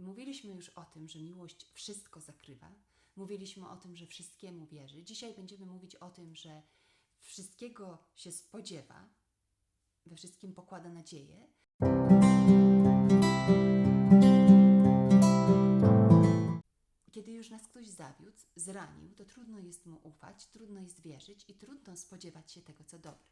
Mówiliśmy już o tym, że miłość wszystko zakrywa. Mówiliśmy o tym, że wszystkiemu wierzy. Dzisiaj będziemy mówić o tym, że wszystkiego się spodziewa, we wszystkim pokłada nadzieję. Kiedy już nas ktoś zawiódł, zranił, to trudno jest mu ufać, trudno jest wierzyć i trudno spodziewać się tego, co dobre.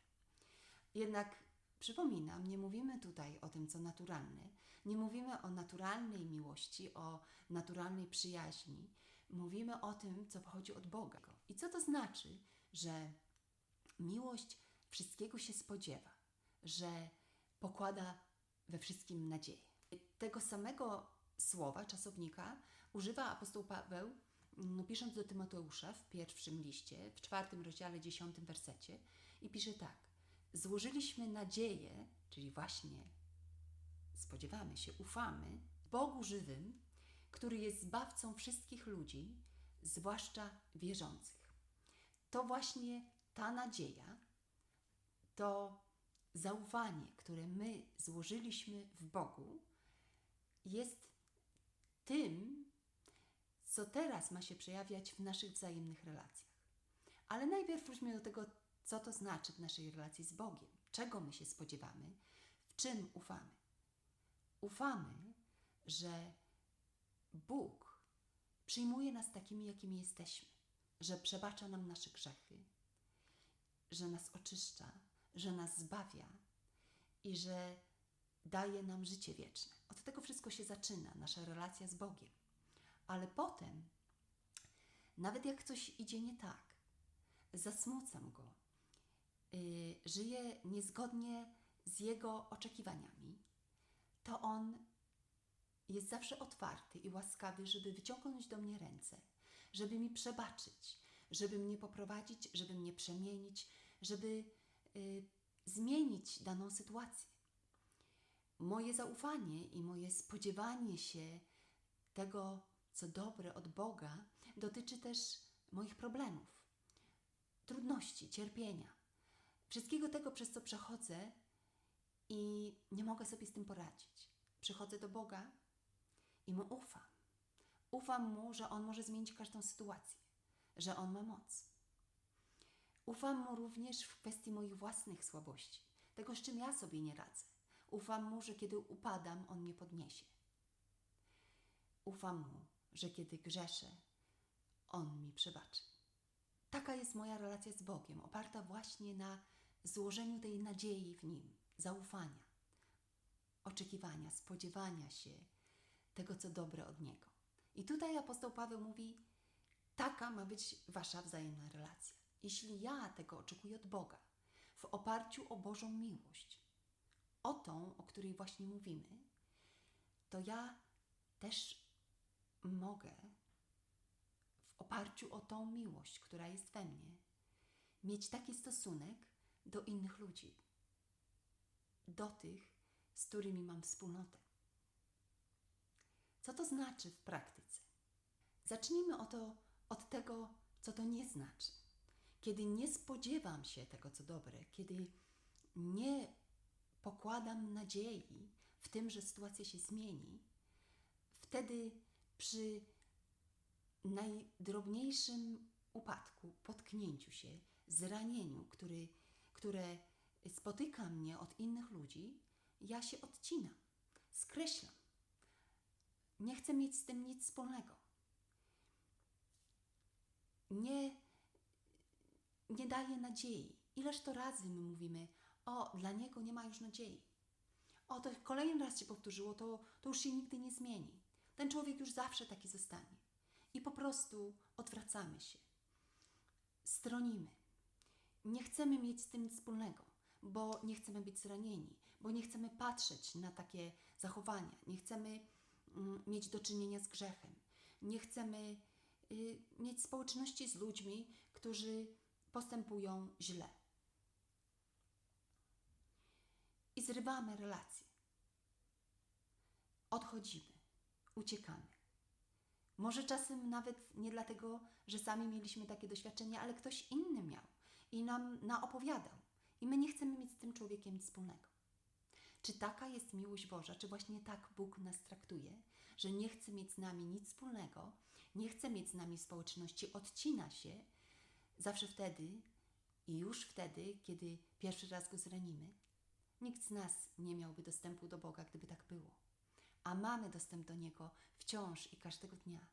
Jednak przypominam, nie mówimy tutaj o tym, co naturalne, nie mówimy o naturalnej miłości, o naturalnej przyjaźni. Mówimy o tym, co pochodzi od Boga. I co to znaczy, że miłość wszystkiego się spodziewa, że pokłada we wszystkim nadzieję. Tego samego słowa, czasownika, używa apostoł Paweł, mm, pisząc do Tymoteusza w pierwszym liście, w czwartym rozdziale, dziesiątym wersecie, i pisze tak: Złożyliśmy nadzieję, czyli właśnie spodziewamy się, ufamy Bogu żywym, który jest zbawcą wszystkich ludzi, zwłaszcza wierzących. To właśnie ta nadzieja, to zaufanie, które my złożyliśmy w Bogu, jest tym, co teraz ma się przejawiać w naszych wzajemnych relacjach. Ale najpierw wróćmy do tego, co to znaczy w naszej relacji z Bogiem, czego my się spodziewamy, w czym ufamy. Ufamy, że Bóg przyjmuje nas takimi, jakimi jesteśmy, że przebacza nam nasze grzechy, że nas oczyszcza, że nas zbawia i że daje nam życie wieczne. Od tego wszystko się zaczyna, nasza relacja z Bogiem. Ale potem, nawet jak coś idzie nie tak, zasmucam go, yy, żyję niezgodnie z jego oczekiwaniami, to on jest zawsze otwarty i łaskawy, żeby wyciągnąć do mnie ręce, żeby mi przebaczyć, żeby mnie poprowadzić, żeby mnie przemienić, żeby y, zmienić daną sytuację. Moje zaufanie i moje spodziewanie się tego, co dobre od Boga, dotyczy też moich problemów, trudności, cierpienia, wszystkiego tego, przez co przechodzę i nie mogę sobie z tym poradzić. Przychodzę do Boga i mu ufam. Ufam mu, że on może zmienić każdą sytuację, że on ma moc. Ufam mu również w kwestii moich własnych słabości, tego, z czym ja sobie nie radzę. Ufam mu, że kiedy upadam, on mnie podniesie. Ufam mu, że kiedy grzeszę, on mi przebaczy. Taka jest moja relacja z Bogiem, oparta właśnie na złożeniu tej nadziei w nim, zaufania, oczekiwania, spodziewania się tego, co dobre od niego. I tutaj apostoł Paweł mówi: Taka ma być wasza wzajemna relacja. Jeśli ja tego oczekuję od Boga, w oparciu o Bożą miłość, o tą, o której właśnie mówimy, to ja też mogę w oparciu o tą miłość, która jest we mnie, mieć taki stosunek do innych ludzi, do tych, z którymi mam wspólnotę. Co to znaczy w praktyce? Zacznijmy oto od tego, co to nie znaczy. Kiedy nie spodziewam się tego, co dobre, kiedy nie pokładam nadziei w tym, że sytuacja się zmieni, wtedy przy najdrobniejszym upadku, potknięciu się, zranieniu, który, które spotyka mnie od innych ludzi, ja się odcinam, skreślam. Nie chcę mieć z tym nic wspólnego. Nie, nie daję nadziei. Ileż to razy my mówimy, o, dla niego nie ma już nadziei. O, to kolejny raz się powtórzyło, to, to już się nigdy nie zmieni. Ten człowiek już zawsze taki zostanie. I po prostu odwracamy się. Stronimy. Nie chcemy mieć z tym wspólnego, bo nie chcemy być zranieni, bo nie chcemy patrzeć na takie zachowania, nie chcemy mm, mieć do czynienia z grzechem, nie chcemy y, mieć społeczności z ludźmi, którzy postępują źle. I zrywamy relacje. Odchodzimy, uciekamy. Może czasem nawet nie dlatego, że sami mieliśmy takie doświadczenia, ale ktoś inny miał i nam naopowiadał. I my nie chcemy mieć z tym człowiekiem nic wspólnego. Czy taka jest miłość Boża? Czy właśnie tak Bóg nas traktuje? że nie chce mieć z nami nic wspólnego, nie chce mieć z nami społeczności, odcina się zawsze wtedy i już wtedy, kiedy pierwszy raz go zranimy. Nikt z nas nie miałby dostępu do Boga, gdyby tak było. A mamy dostęp do Niego wciąż i każdego dnia.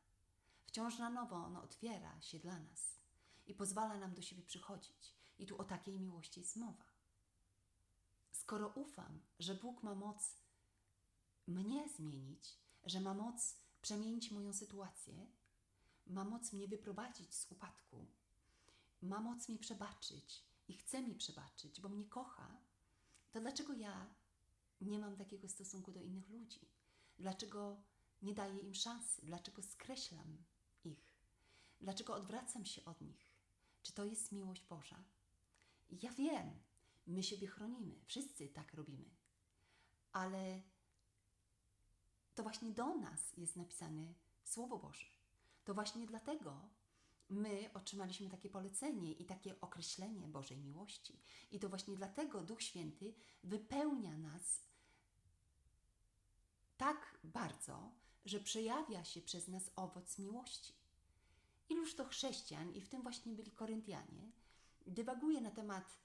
Wciąż na nowo On otwiera się dla nas i pozwala nam do siebie przychodzić. I tu o takiej miłości jest mowa. Skoro ufam, że Bóg ma moc mnie zmienić, że ma moc przemienić moją sytuację, ma moc mnie wyprowadzić z upadku, ma moc mi przebaczyć i chce mi przebaczyć, bo mnie kocha, to dlaczego ja nie mam takiego stosunku do innych ludzi? Dlaczego nie daję im szansy? Dlaczego skreślam ich? Dlaczego odwracam się od nich? Czy to jest miłość Boża? Ja wiem, my siebie chronimy, wszyscy tak robimy, ale to właśnie do nas jest napisane Słowo Boże. To właśnie dlatego my otrzymaliśmy takie polecenie i takie określenie Bożej miłości. I to właśnie dlatego Duch Święty wypełnia nas tak bardzo, że przejawia się przez nas owoc miłości. Iluż to chrześcijan, i w tym właśnie byli Koryntianie, dywaguje na temat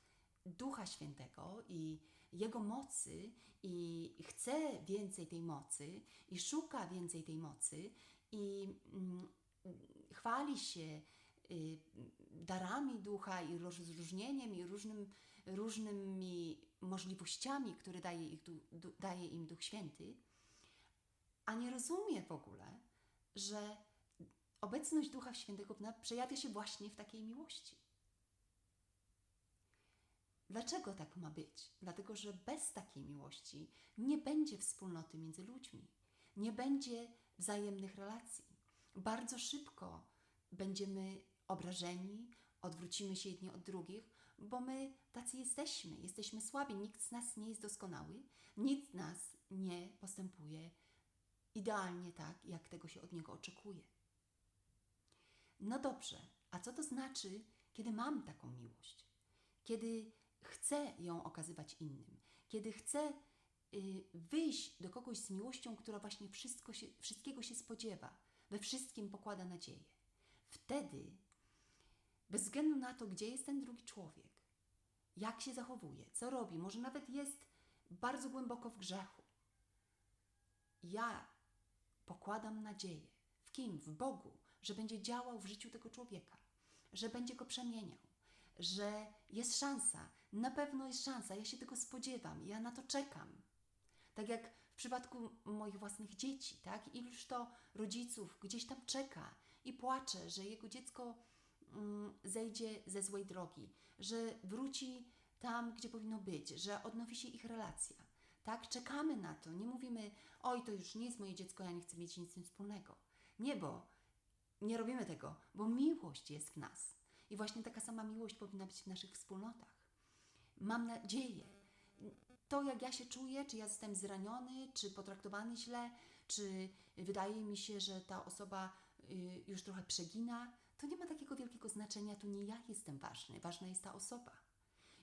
Ducha Świętego i Jego mocy, i chce więcej tej mocy, i szuka więcej tej mocy, i mm, chwali się y, darami ducha i rozróżnieniem i różnym, różnymi możliwościami, które daje, ich, du, daje im Duch Święty, a nie rozumie w ogóle, że obecność Ducha Świętego przejawia się właśnie w takiej miłości. Dlaczego tak ma być? Dlatego, że bez takiej miłości nie będzie wspólnoty między ludźmi, nie będzie wzajemnych relacji. Bardzo szybko będziemy obrażeni, odwrócimy się jedni od drugich, bo my tacy jesteśmy, jesteśmy słabi, nikt z nas nie jest doskonały, nikt z nas nie postępuje idealnie tak, jak tego się od niego oczekuje. No dobrze, a co to znaczy, kiedy mam taką miłość? Kiedy chcę ją okazywać innym, kiedy chcę y, wyjść do kogoś z miłością, która właśnie wszystko się, wszystkiego się spodziewa, we wszystkim pokłada nadzieję. Wtedy, bez względu na to, gdzie jest ten drugi człowiek, jak się zachowuje, co robi, może nawet jest bardzo głęboko w grzechu, ja pokładam nadzieję w kim? W Bogu, że będzie działał w życiu tego człowieka, że będzie go przemieniał, że jest szansa, na pewno jest szansa, ja się tego spodziewam, ja na to czekam. Tak jak w przypadku moich własnych dzieci, tak? Iluż to rodziców gdzieś tam czeka i płacze, że jego dziecko mm, zejdzie ze złej drogi, że wróci tam, gdzie powinno być, że odnowi się ich relacja. Tak, czekamy na to. Nie mówimy, oj, to już nie jest moje dziecko, ja nie chcę mieć nic z tym wspólnego. Nie, bo nie robimy tego, bo miłość jest w nas. I właśnie taka sama miłość powinna być w naszych wspólnotach. Mam nadzieję, to jak ja się czuję, czy ja jestem zraniony, czy potraktowany źle, czy wydaje mi się, że ta osoba y, już trochę przegina, to nie ma takiego wielkiego znaczenia. Tu nie ja jestem ważny, ważna jest ta osoba.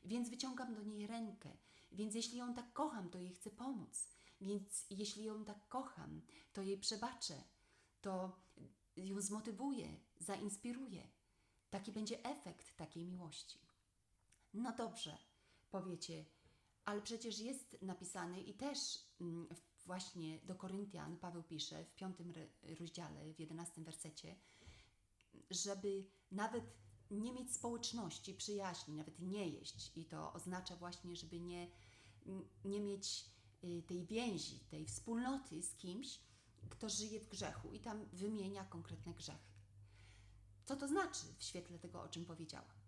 Więc wyciągam do niej rękę. Więc jeśli ją tak kocham, to jej chcę pomóc. Więc jeśli ją tak kocham, to jej przebaczę. To ją zmotywuję, zainspiruję. Taki będzie efekt takiej miłości. No dobrze, powiecie, ale przecież jest napisane i też mm, właśnie do Koryntian Paweł pisze w piątym rozdziale, w jedenastym wersecie, żeby nawet nie mieć społeczności, przyjaźni, nawet nie jeść. I to oznacza właśnie, żeby nie, nie mieć y, tej więzi, tej wspólnoty z kimś, kto żyje w grzechu i tam wymienia konkretne grzechy. Co to znaczy w świetle tego, o czym powiedziałam?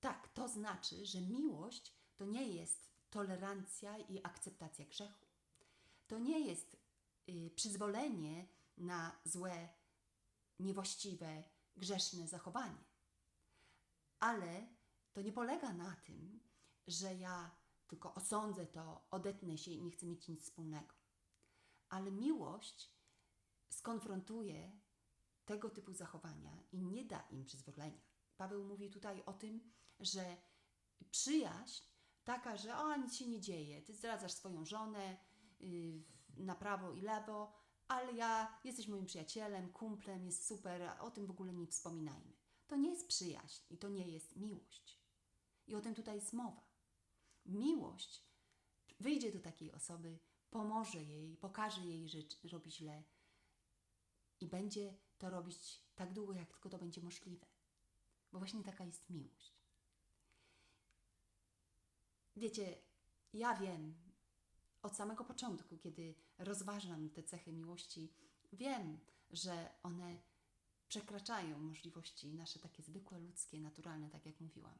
Tak, to znaczy, że miłość to nie jest tolerancja i akceptacja grzechu. To nie jest y, przyzwolenie na złe, niewłaściwe, grzeszne zachowanie. Ale to nie polega na tym, że ja tylko osądzę to, odetnę się i nie chcę mieć nic wspólnego. Ale miłość skonfrontuje tego typu zachowania i nie da im przyzwolenia. Paweł mówi tutaj o tym, że przyjaźń taka, że o, nic się nie dzieje, ty zdradzasz swoją żonę yy, na prawo i lewo, ale ja jesteś moim przyjacielem, kumplem, jest super, o tym w ogóle nie wspominajmy. To nie jest przyjaźń i to nie jest miłość. I o tym tutaj jest mowa. Miłość wyjdzie do takiej osoby, pomoże jej, pokaże jej, że robi źle i będzie to robić tak długo, jak tylko to będzie możliwe. Bo właśnie taka jest miłość. Wiecie, ja wiem od samego początku, kiedy rozważam te cechy miłości, wiem, że one przekraczają możliwości nasze takie zwykłe, ludzkie, naturalne, tak jak mówiłam.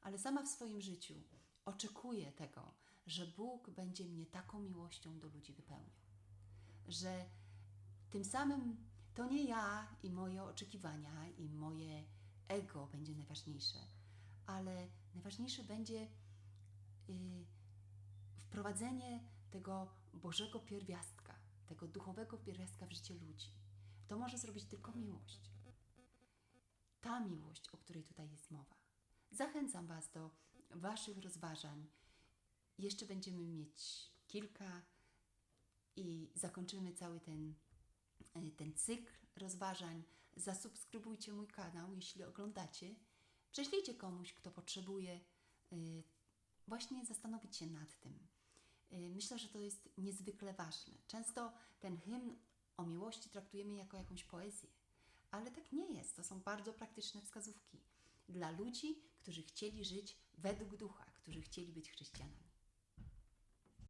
Ale sama w swoim życiu oczekuję tego, że Bóg będzie mnie taką miłością do ludzi wypełniał. Że tym samym to nie ja i moje oczekiwania i moje ego będzie najważniejsze, ale najważniejsze będzie y, wprowadzenie tego Bożego pierwiastka, tego duchowego pierwiastka w życie ludzi. To może zrobić tylko miłość. Ta miłość, o której tutaj jest mowa. Zachęcam Was do Waszych rozważań. Jeszcze będziemy mieć kilka i zakończymy cały ten, y, ten cykl rozważań. Zasubskrybujcie mój kanał, jeśli oglądacie. Prześlijcie komuś, kto potrzebuje y, właśnie zastanowić się nad tym. Y, Myślę, że to jest niezwykle ważne. Często ten hymn o miłości traktujemy jako jakąś poezję, ale tak nie jest. To są bardzo praktyczne wskazówki dla ludzi, którzy chcieli żyć według ducha, którzy chcieli być chrześcijanami.